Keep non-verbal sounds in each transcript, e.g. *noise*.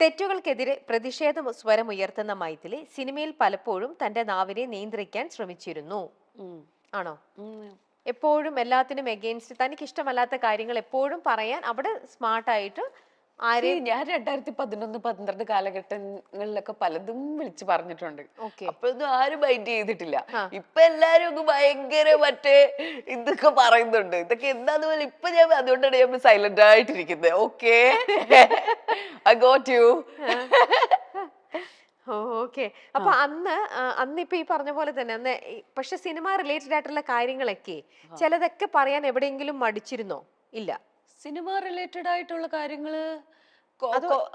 തെറ്റുകൾക്കെതിരെ പ്രതിഷേധ സ്വരമുയർത്തുന്ന മൈഥിലി സിനിമയിൽ പലപ്പോഴും തന്റെ നാവിനെ നിയന്ത്രിക്കാൻ ശ്രമിച്ചിരുന്നു. ആണോ? എപ്പോഴും എല്ലാത്തിനും എഗെയിൻസ്റ്റ് തനിക്ക് ഇഷ്ടമല്ലാത്ത കാര്യങ്ങൾ എപ്പോഴും പറയാൻ അവിടെ സ്മാർട്ടായിട്ട് ഞാൻ രണ്ടായിരത്തി പതിനൊന്ന് പന്ത്രണ്ട് കാലഘട്ടങ്ങളിലൊക്കെ പലതും വിളിച്ചു പറഞ്ഞിട്ടുണ്ട്. ഓക്കെ. അപ്പൊന്നും ആരും മൈൻഡ് ചെയ്തിട്ടില്ല. ഇപ്പൊ എല്ലാരും ഭയങ്കര മറ്റേ ഇതൊക്കെ പറയുന്നുണ്ട്. ഇതൊക്കെ എന്താന്ന് പോലെ ഇപ്പൊ ഞാൻ അതുകൊണ്ടാണ് ഞാൻ silent ആയിട്ടിരിക്കുന്നത് okay I got you okay അപ്പൊ അന്ന് അന്ന് ഇപ്പൊ ഈ പറഞ്ഞ പോലെ തന്നെ അന്ന് പക്ഷെ സിനിമ റിലേറ്റഡ് ആയിട്ടുള്ള കാര്യങ്ങളൊക്കെ ചിലതൊക്കെ പറയാൻ എവിടെയെങ്കിലും മടിച്ചിരുന്നോ? ഇല്ല. സിനിമ റിലേറ്റഡ് ആയിട്ടുള്ള കാര്യങ്ങൾ കൊ- കൊ-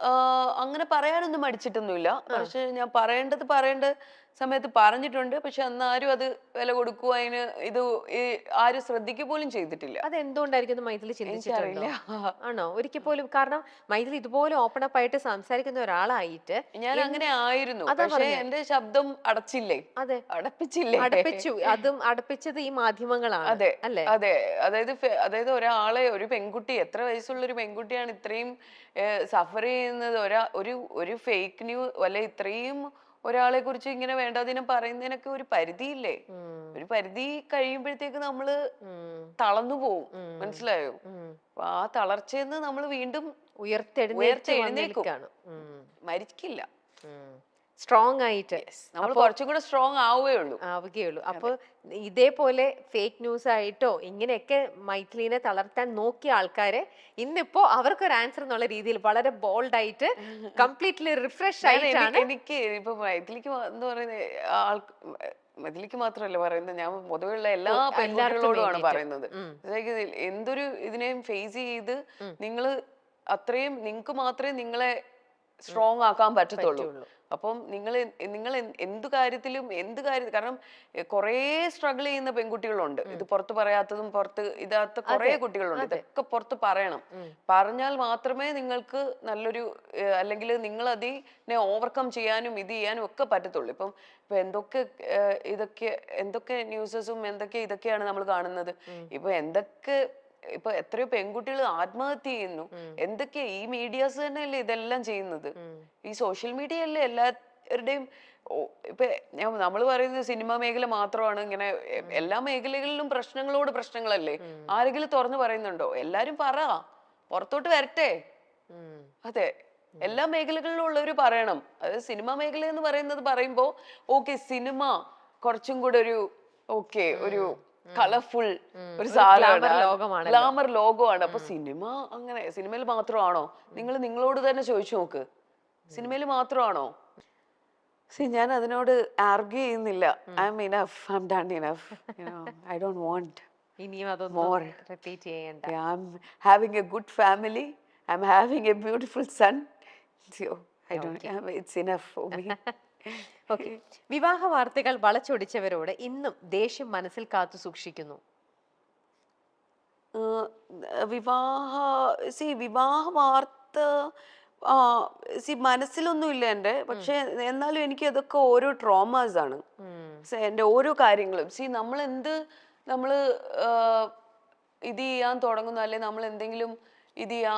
അങ്ങനെ പറയാനൊന്നും മടിച്ചിട്ടൊന്നുമില്ല. പക്ഷെ ഞാൻ പറയേണ്ടത് പറയേണ്ട സമയത്ത് പറഞ്ഞിട്ടുണ്ട്. പക്ഷെ അന്ന് ആരും അത് വില കൊടുക്കുക അതിന് ഇത് ആരും ശ്രദ്ധിക്കുക പോലും ചെയ്തിട്ടില്ല. അത് എന്തുകൊണ്ടായിരിക്കും മൈഥിലി ചിന്തിച്ചിട്ടില്ല ആണോ? ഒരിക്കൽ പോലും കാരണം മൈഥിലി ഇതുപോലെ ഓപ്പൺ അപ്പ് ആയിട്ട് സംസാരിക്കുന്ന ഒരാളായിട്ട് ഞാൻ അങ്ങനെ ആയിരുന്നു. പക്ഷേ എന്റെ ശബ്ദം അടച്ചില്ലേ? അതെ. അടപ്പിച്ചില്ലേ? അടപ്പിച്ചു. അതും അടപ്പിച്ചത് ഈ മാധ്യമങ്ങളാണ് അതെ. അല്ലേ? അതെ. അതായത് അതായത് ഒരാളെ ഒരു പെൺകുട്ടി എത്ര വയസ്സുള്ള ഒരു പെൺകുട്ടിയാണ് ഇത്രയും സഫർ ചെയ്യുന്നത്? ഒരാ ഒരു ഒരു ഫേക്ക് ന്യൂസ് അല്ലെ ഇത്രയും ഒരാളെ കുറിച്ച് ഇങ്ങനെ വേണ്ടാതിനും പറയുന്നതിനൊക്കെ ഒരു പരിധിയില്ലേ? ഇല്ലേ ഒരു പരിധി കഴിയുമ്പോഴത്തേക്ക് നമ്മൾ തളർന്നു പോവും. മനസ്സിലായോ. അപ്പൊ ആ തളർച്ചയെന്ന് നമ്മൾ വീണ്ടും ഉയർത്തെഴുന്നേൽക്കും. മരിക്കില്ല. സ്ട്രോങ് ആയിട്ട്. നമ്മൾ കുറച്ചും കൂടെ സ്ട്രോങ് ആവുകയേ ഉള്ളൂ ആവുകയുള്ളൂ അപ്പൊ ഇതേപോലെ ഫേക്ക് ന്യൂസ് ആയിട്ടോ ഇങ്ങനെയൊക്കെ മൈഥിലിനെ തളർത്താൻ നോക്കിയ ആൾക്കാരെ ഇന്നിപ്പോ അവർക്കൊരു ആൻസർ എന്നുള്ള രീതിയിൽ വളരെ ബോൾഡ് ആയിട്ട് *laughs* കംപ്ലീറ്റ്ലി റിഫ്രഷ് ആയിട്ടാണ് എനിക്ക് ഇപ്പൊ മൈഥിലിക്ക് എന്ന് പറയുന്ന ആൾ മൈഥിലിക്ക് മാത്രമല്ല പറയുന്നത്. ഞാൻ പൊതുവെയുള്ള എല്ലാ പെൺകുട്ടികളോടുമാണ് പറയുന്നത്. അതായത് എന്തൊരു ഇതിനെയും ഫേസ് ചെയ്ത് നിങ്ങൾ അത്രയും നിങ്ങൾക്ക് മാത്രമേ നിങ്ങളെ സ്ട്രോങ് ആക്കാൻ പറ്റത്തുള്ളൂ. അപ്പം നിങ്ങൾ നിങ്ങൾ എന്ത് കാര്യത്തിലും എന്ത് കാര്യ കാരണം കുറേ സ്ട്രഗിൾ ചെയ്യുന്ന പെൺകുട്ടികളുണ്ട്. ഇത് പുറത്ത് പറയാത്തതും പുറത്ത് ഇതാത്ത കുറേ കുട്ടികളുണ്ട്. ഇതൊക്കെ പുറത്ത് പറയണം. പറഞ്ഞാൽ മാത്രമേ നിങ്ങൾക്ക് നല്ലൊരു അല്ലെങ്കിൽ നിങ്ങൾ അതിനെ ഓവർകം ചെയ്യാനും ഇത് ചെയ്യാനും ഒക്കെ പറ്റത്തുള്ളൂ. ഇപ്പം ഇപ്പൊ എന്തൊക്കെ ഇതൊക്കെ എന്തൊക്കെ ന്യൂസസും എന്തൊക്കെ ഇതൊക്കെയാണ് നമ്മൾ കാണുന്നത്? ഇപ്പൊ എന്തൊക്കെ ഇപ്പൊ എത്രയോ പെൺകുട്ടികൾ ആത്മഹത്യ ചെയ്യുന്നു. എന്തൊക്കെയാ ഈ മീഡിയാസ് തന്നെയല്ലേ ഇതെല്ലാം ചെയ്യുന്നത്? ഈ സോഷ്യൽ മീഡിയ അല്ലേ എല്ലാവരുടെയും ഇപ്പൊ ഞാൻ നമ്മൾ പറയുന്നത് സിനിമ മേഖല മാത്രമാണ്. ഇങ്ങനെ എല്ലാ മേഖലകളിലും പ്രശ്നങ്ങളോട് പ്രശ്നങ്ങളല്ലേ? ആരെങ്കിലും തുറന്നു പറയുന്നുണ്ടോ? എല്ലാരും പറ. പുറത്തോട്ട് വരട്ടെ. അതെ. എല്ലാ മേഖലകളിലും ഉള്ളവർ പറയണം. അതായത് സിനിമ മേഖല എന്ന് പറയുന്നത് പറയുമ്പോ ഓക്കെ സിനിമ കുറച്ചും കൂടെ ഒരു ഓക്കെ ഒരു കളർഫുൾ ഒരു സാധനമാണ്. ഗ്ലാമർ ലോകമാണ്. അപ്പൊ സിനിമ അങ്ങനെ സിനിമയിൽ മാത്രമാണോ? നിങ്ങൾ നിങ്ങളോട് തന്നെ ചോദിച്ചു നോക്ക്. സിനിമയിൽ മാത്രമാണോ? സി ഞാൻ അതിനോട് ആർഗ്യൂ ചെയ്യുന്നില്ല. I'm enough I'm done enough I don't want ഇനിയും അതൊന്നും മോർ റിപ്പീറ്റ് ചെയ്യണ്ട. I am having a good family I am having a beautiful son I don't it's enough for me. *laughs* Okay. വിവാഹ വാർത്തകൾ വളച്ചൊടിച്ചവരോട് ഇന്നും ദേഷ്യം മനസ്സിൽ കാത്തു സൂക്ഷിക്കുന്നു. വിവാഹ സി വിവാഹ വാർത്ത സി മനസ്സിലൊന്നും ഇല്ല എന്റെ. പക്ഷെ എന്നാലും എനിക്ക് അതൊക്കെ ഓരോ ട്രോമാസ് ആണ്. എന്റെ ഓരോ കാര്യങ്ങളും. സി നമ്മൾ എന്ത് നമ്മൾ ഇത് ചെയ്യാൻ തുടങ്ങുന്നു? അല്ലെ നമ്മൾ എന്തെങ്കിലും ഇത് ചെയ്യാ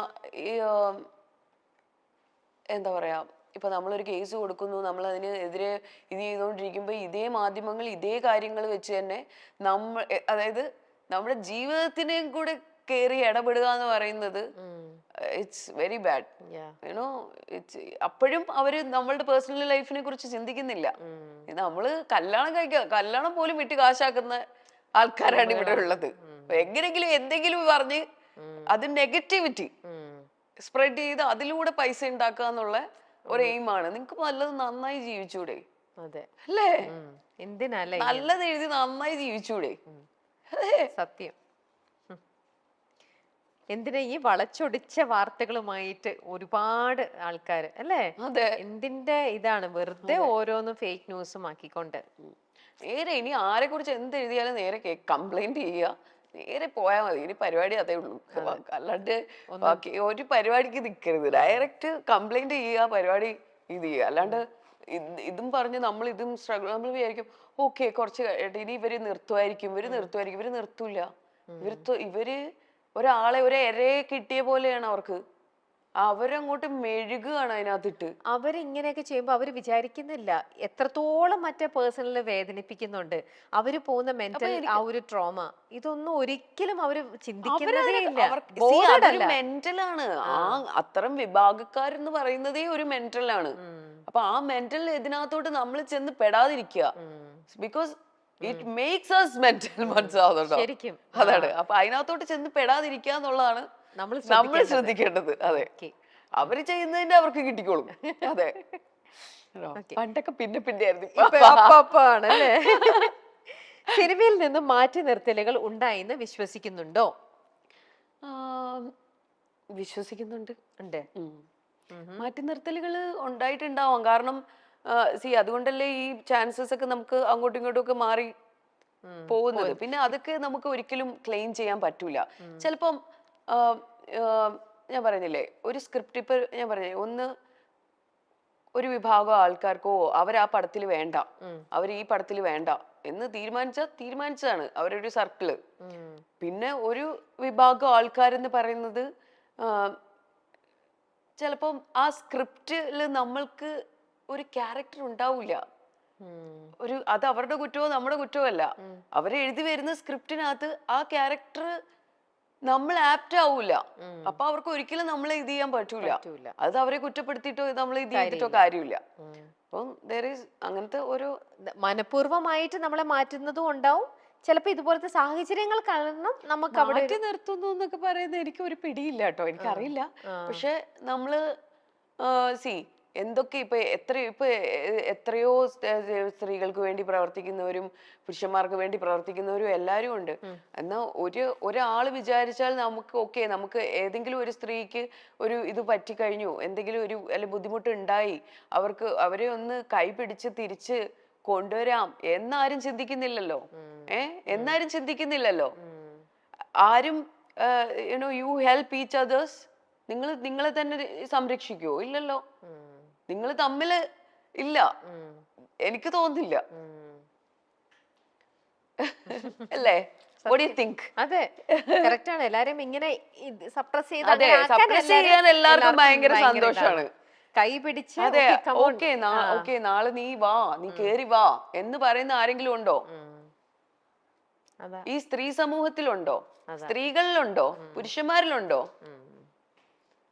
എന്താ പറയാ ഇപ്പൊ നമ്മളൊരു കേസ് കൊടുക്കുന്നു നമ്മൾ അതിനെതിരെ ഇത് ചെയ്തുകൊണ്ടിരിക്കുമ്പോൾ ഇതേ മാധ്യമങ്ങൾ ഇതേ കാര്യങ്ങൾ വെച്ച് തന്നെ നമ്മൾ അതായത് നമ്മുടെ ജീവിതത്തിനെയും കൂടെ കയറി ഇടപെടുക എന്ന് പറയുന്നത് it's very bad. You know it's അപ്പോഴും അവർ നമ്മളുടെ പേഴ്സണൽ ലൈഫിനെ കുറിച്ച് ചിന്തിക്കുന്നില്ല. നമ്മൾ കല്യാണം കഴിക്കുക കല്യാണം പോലും വിട്ട് കാശാക്കുന്ന ആൾക്കാരാണ് ഇവിടെ ഉള്ളത്. എങ്ങനെങ്കിലും എന്തെങ്കിലും പറഞ്ഞ് അത് നെഗറ്റിവിറ്റി സ്പ്രെഡ് ചെയ്ത് അതിലൂടെ പൈസ ഉണ്ടാക്കുക എന്നുള്ള ഒരു എയിമാണ് നിങ്ങൾക്ക് നല്ലത് നന്നായി ജീവിച്ചൂടെ. അല്ലേ. എന്തിനല്ലേ നല്ലത് എഴുതി നന്നായി ജീവിച്ചൂടെ. സത്യം. എന്തിനാ ഈ വളച്ചൊടിച്ച വാർത്തകളുമായിട്ട് ഒരുപാട് ആൾക്കാർ അല്ലേ? അതെ. എന്തിന്റെ ഇതാണ്? വെറുതെ ഓരോന്ന് ഫേക്ക് ന്യൂസും ആക്കിക്കൊണ്ട്. നേരെ ഇനി ആരെ കുറിച്ച് എന്ത് എഴുതിയാലും നേരെ കംപ്ലൈന്റ് ചെയ്യുക. നേരെ പോയാൽ മതി. ഇനി പരിപാടി അതേ ഉള്ളൂ. അല്ലാണ്ട് ബാക്കി ഒരു പരിപാടിക്ക് നിൽക്കരുത് ഡയറക്റ്റ് കംപ്ലൈന്റ് ചെയ്യുക പരിപാടി ഇത് ചെയ്യുക. അല്ലാണ്ട് ഇതും പറഞ്ഞ് നമ്മൾ ഇതും സ്ട്രഗിൾ നമ്മൾ വിചാരിക്കും ഓക്കെ കുറച്ച് കഴിയട്ടെ ഇനി ഇവർ നിർത്തുമായിരിക്കും ഇവർ നിർത്തുമായിരിക്കും ഇവർ നിർത്തൂല. ഇവർ ഇവർ ഒരാളെ ഒരു എരയെ കിട്ടിയ പോലെയാണ് അവർക്ക്. അവരങ്ങോട്ട് മെഴുകുകയാണ് അതിനകത്തിട്ട്. അവരിങ്ങനെയൊക്കെ ചെയ്യുമ്പോൾ അവർ വിചാരിക്കുന്നില്ല. എത്രത്തോളം മറ്റേ പേഴ്സണലിനെ വേദനിപ്പിക്കുന്നുണ്ട്. അവർ പോകുന്ന മെന്റൽ ആ ഒരു ട്രോമ. ഇതൊന്നും ഒരിക്കലും അവർ ചിന്തിക്കുന്നതേ ഇല്ല. മെന്റലാണ് ആ. അത്തരം വിഭാഗക്കാരെന്ന് പറയുന്നതേ ഒരു മെന്റലാണ് ആണ്. അപ്പൊ ആ മെന്റൽ ഇതിനകത്തോട്ട് നമ്മൾ ചെന്ന് പെടാതിരിക്കുക. Because it makes us mental മനസ്സിലാവുന്നുണ്ടോ അതാണ്. അപ്പൊ അതിനകത്തോട്ട് ചെന്ന് പെടാതിരിക്കുക എന്നുള്ളതാണ് നമ്മൾ നമ്മൾ ശ്രദ്ധിക്കേണ്ടത്. അതെ. അവർ ചെയ്യുന്നതിന്റെ അവർക്ക് കിട്ടിക്കോളും. അതെ. പണ്ടൊക്കെ പിന്നെ പിന്നെ ആയിരുന്നു സിനിമയിൽ നിന്ന് മാറ്റി നിർത്തലുകൾ ഉണ്ടായിന്ന് വിശ്വസിക്കുന്നുണ്ടോ? വിശ്വസിക്കുന്നുണ്ട്. ഉണ്ട്. മാറ്റി നിർത്തലുകൾ ഉണ്ടായിട്ടുണ്ടാവാം. കാരണം സി അതുകൊണ്ടല്ലേ ഈ ചാൻസസ് ഒക്കെ നമുക്ക് അങ്ങോട്ടും ഇങ്ങോട്ടും ഒക്കെ മാറി. പോകുന്നത്. പിന്നെ അതൊക്കെ നമുക്ക് ഒരിക്കലും ക്ലെയിം ചെയ്യാൻ പറ്റൂല. ചിലപ്പം ഞാൻ പറഞ്ഞില്ലേ ഒരു സ്ക്രിപ്റ്റ് ഇപ്പൊ ഞാൻ പറഞ്ഞില്ലേ ഒന്ന് ഒരു വിഭാഗം ആൾക്കാർക്കോ അവർ ആ പടത്തിൽ വേണ്ട. അവർ ഈ പടത്തിൽ വേണ്ട എന്ന് തീരുമാനിച്ച തീരുമാനിച്ചതാണ് അവരൊരു സർക്കിൾ. പിന്നെ ഒരു വിഭാഗം ആൾക്കാരെന്ന് പറയുന്നത് ചിലപ്പം ആ സ്ക്രിപ്റ്റിൽ നമ്മൾക്ക് ഒരു ക്യാരക്ടർ ഉണ്ടാവില്ല. ഒരു അത് അവരുടെ കുറ്റമോ നമ്മുടെ കുറ്റമോ അല്ല അവരെഴുതി വരുന്ന സ്ക്രിപ്റ്റിനകത്ത് ആ ക്യാരക്ടർ നമ്മൾ ആപ്റ്റ് ആവൂല. അപ്പൊ അവർക്ക് ഒരിക്കലും നമ്മളെ ഇത് ചെയ്യാൻ പറ്റൂല. അത് അവരെ കുറ്റപ്പെടുത്തിയിട്ടോ നമ്മൾ ഇത് ചെയ്തിട്ടോ കാര്യമില്ല. അപ്പം ഈസ് അങ്ങനത്തെ ഒരു മനഃപൂർവമായിട്ട് നമ്മളെ മാറ്റുന്നതും ഉണ്ടാവും ചിലപ്പോ ഇതുപോലത്തെ സാഹചര്യങ്ങൾ കാരണം നമുക്ക് അവിടെ നിർത്തുന്നു എന്നൊക്കെ പറയുന്നത് എനിക്ക് ഒരു പിടിയില്ല കേട്ടോ എനിക്കറിയില്ല. പക്ഷെ നമ്മൾ സി എന്തൊക്കെ ഇപ്പൊ എത്ര ഇപ്പൊ എത്രയോ സ്ത്രീകൾക്ക് വേണ്ടി പ്രവർത്തിക്കുന്നവരും പുരുഷന്മാർക്ക് വേണ്ടി പ്രവർത്തിക്കുന്നവരും എല്ലാവരും ഉണ്ട്. എന്നാൽ ഒരു ഒരാൾ വിചാരിച്ചാൽ നമുക്ക് ഓക്കെ നമുക്ക് ഏതെങ്കിലും ഒരു സ്ത്രീക്ക് ഒരു ഇത് പറ്റിക്കഴിഞ്ഞു എന്തെങ്കിലും ഒരു അല്ലെ ബുദ്ധിമുട്ട് ഉണ്ടായി അവർക്ക് അവരെ ഒന്ന് കൈപിടിച്ച് തിരിച്ച് കൊണ്ടുവരാം എന്നാരും ചിന്തിക്കുന്നില്ലല്ലോ. ഏ എന്നാരും ചിന്തിക്കുന്നില്ലല്ലോ. ആരും you know you help each others നിങ്ങൾ നിങ്ങളെ തന്നെ സംരക്ഷിക്കുവോ ഇല്ലല്ലോ. നിങ്ങൾ തമ്മിൽ ഇല്ല. എനിക്ക് തോന്നുന്നില്ല. അല്ലേ? you അതെ. കറക്റ്റ് ആണ്. എല്ലാരും ഇങ്ങനെ സപ്രസ് ചെയ്ത് എല്ലാവർക്കും ഭയങ്കര സന്തോഷമാണ് കൈ പിടിച്ച് ഓക്കെ ഓക്കെ നാളെ നീ വാ നീ കേറി വാ എന്ന് പറയുന്ന ആരെങ്കിലും ഉണ്ടോ? ഈ സ്ത്രീ സമൂഹത്തിലുണ്ടോ? സ്ത്രീകളിലുണ്ടോ? പുരുഷന്മാരിലുണ്ടോ?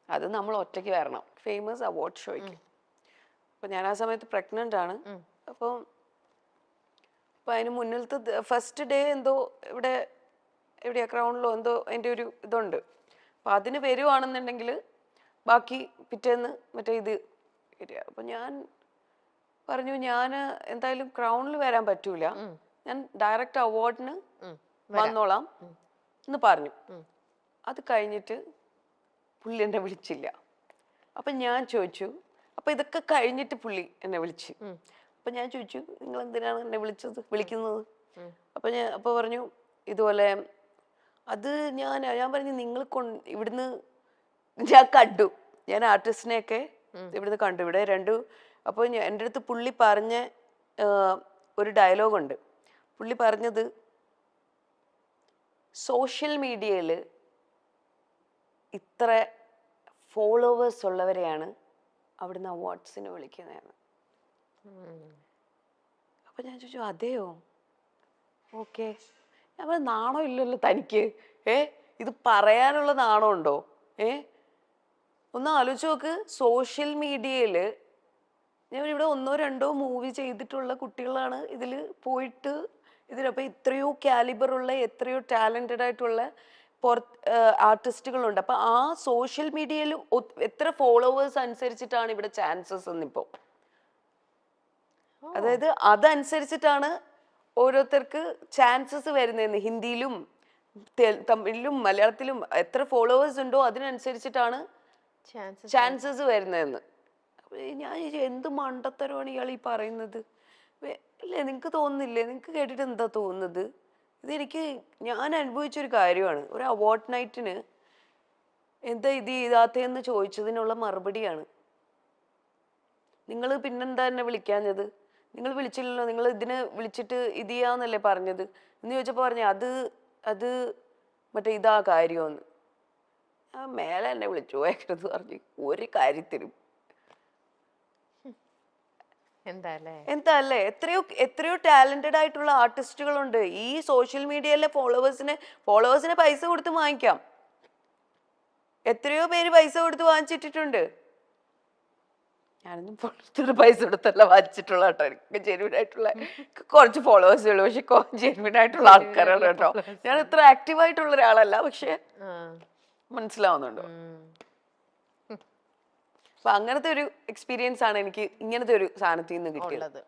അത് നമ്മൾ ഒറ്റയ്ക്ക് വരണം. ഫേമസ് അവാർഡ് ഷോയ്ക്ക് അപ്പൊ ഞാൻ ആ സമയത്ത് പ്രഗ്നന്റ് ആണ്. അപ്പം അപ്പൊ അതിന് മുന്നിലത്തെ ഫസ്റ്റ് ഡേ എന്തോ ഇവിടെ എവിടെയാ ക്രൗണിലോ എന്തോ എന്റെ ഒരു ഇതുണ്ട്. അപ്പൊ അതിന് വരുവാണെന്നുണ്ടെങ്കിൽ ബാക്കി പിറ്റേന്ന് മറ്റേ ഇത് വരിക. അപ്പൊ ഞാൻ പറഞ്ഞു ഞാൻ എന്തായാലും ക്രൗണിൽ വരാൻ പറ്റൂല. ഞാൻ ഡയറക്റ്റ് അവാർഡിന് വന്നോളാം എന്ന് പറഞ്ഞു. അത് കഴിഞ്ഞിട്ട് പുള്ളി എന്നെ വിളിച്ചില്ല. അപ്പൊ ഞാൻ ചോദിച്ചു അപ്പൊ ഇതൊക്കെ കഴിഞ്ഞിട്ട് പുള്ളി എന്നെ വിളിച്ച്. അപ്പൊ ഞാൻ ചോദിച്ചു നിങ്ങൾ എന്തിനാണ് എന്നെ വിളിച്ചത്? വിളിക്കുന്നത്. അപ്പൊ ഞാൻ അപ്പൊ പറഞ്ഞു ഇതുപോലെ അത് ഞാൻ ഞാൻ പറഞ്ഞു നിങ്ങൾ കൊണ്ട് ഇവിടുന്ന് ഞാൻ കണ്ടു. ഞാൻ ആർട്ടിസ്റ്റിനെയൊക്കെ ഇവിടുന്ന് കണ്ടു. ഇവിടെ രണ്ടു അപ്പോൾ എന്റെ അടുത്ത് പുള്ളി പറഞ്ഞ ഒരു ഒരു ഡയലോഗുണ്ട്. പുള്ളി പറഞ്ഞത് സോഷ്യൽ മീഡിയയിൽ ഇത്ര ഫോളോവേഴ്സ് ഉള്ളവരെയാണ് അവിടുന്ന് അവാർഡ്സിന് വിളിക്കുന്നതെന്ന് വിളിക്കുന്നതാണ്. അപ്പൊ ഞാൻ ചോദിച്ചു അതെയോ? ഓക്കെ. ഞാൻ പറഞ്ഞു നാണോ ഇല്ലല്ലോ തനിക്ക്? ഏ ഇത് പറയാനുള്ള നാണോ ഉണ്ടോ? ഏ ഒന്ന് ആലോചിച്ച് നോക്ക് സോഷ്യൽ മീഡിയയിൽ ഞാൻ ഇവിടെ ഒന്നോ രണ്ടോ മൂവി ചെയ്തിട്ടുള്ള കുട്ടികളാണ് ഇതിൽ പോയിട്ട് ഇതിലപ്പോൾ എത്രയോ കാലിബറുള്ള എത്രയോ ടാലന്റഡ് ആയിട്ടുള്ള ആർട്ടിസ്റ്റുകളുണ്ട്. അപ്പോൾ ആ സോഷ്യൽ മീഡിയയിൽ എത്ര ഫോളോവേഴ്സ് അനുസരിച്ചിട്ടാണ് ഇവിടെ ചാൻസസ് എന്നിപ്പോൾ അതായത് അതനുസരിച്ചിട്ടാണ് ഓരോരുത്തർക്ക് ചാൻസസ് വരുന്നതെന്ന്. ഹിന്ദിയിലും തമിഴിലും മലയാളത്തിലും എത്ര ഫോളോവേഴ്സ് ഉണ്ടോ അതിനനുസരിച്ചിട്ടാണ് ചാൻസസ് വരുന്നതെന്ന്. ഞാൻ എന്ത് മണ്ടത്തരമാണ് ഇയാൾ ഈ പറയുന്നത്? അല്ലേ ഇല്ലേ നിങ്ങൾക്ക് തോന്നുന്നില്ലേ? നിങ്ങൾക്ക് കേട്ടിട്ട് എന്താ തോന്നുന്നത്? ഇതെനിക്ക് ഞാൻ അനുഭവിച്ചൊരു കാര്യമാണ്. ഒരു അവാർഡ് നൈറ്റിന് എന്താ ഇത് ചെയ്താത്തതെന്ന് ചോദിച്ചതിനുള്ള മറുപടിയാണ്. നിങ്ങൾ പിന്നെന്താ എന്നെ വിളിക്കാഞ്ഞത്? നിങ്ങൾ വിളിച്ചില്ലല്ലോ നിങ്ങൾ ഇതിന് വിളിച്ചിട്ട് ഇത് ചെയ്യാന്നല്ലേ പറഞ്ഞത്? എന്ന് ചോദിച്ചപ്പോൾ പറഞ്ഞു അത് അത് മറ്റേ ഇതാ കാര്യമെന്ന് ആ മേലെ എന്നെ വിളിച്ചു പോയക്കരുത് പറഞ്ഞു. ഒരു കാര്യത്തിനും എന്താ അല്ലേ എത്രയോ എത്രയോ ടാലന്റഡ് ആയിട്ടുള്ള ആർട്ടിസ്റ്റുകളുണ്ട്. ഈ സോഷ്യൽ മീഡിയയിലെ ഫോളോവേഴ്സിന് ഫോളോവേഴ്സിന് പൈസ കൊടുത്ത് വാങ്ങിക്കാം. എത്രയോ പേര് പൈസ കൊടുത്ത് വാങ്ങിച്ചിട്ടിട്ടുണ്ട്. ഞാനൊന്നും പുറത്തൊരു പൈസ കൊടുത്തല്ല വാങ്ങിച്ചിട്ടുള്ള കേട്ടോ. എനിക്ക് ജെന്യൂൻ ആയിട്ടുള്ള കുറച്ച് ഫോളോവേഴ്സേ ഉള്ളൂ. പക്ഷെ ജെന്യൂൻ ആയിട്ടുള്ള ആൾക്കാരാണ് കേട്ടോ. ഞാൻ ഇത്ര ആക്റ്റീവ് ആയിട്ടുള്ള ഒരാളല്ല പക്ഷെ. മനസ്സിലാവുന്നുണ്ട്. അപ്പൊ അങ്ങനത്തെ ഒരു എക്സ്പീരിയൻസ് ആണ് എനിക്ക് ഇങ്ങനത്തെ ഒരു സാധനത്തിൽ നിന്ന് കിട്ടിയത്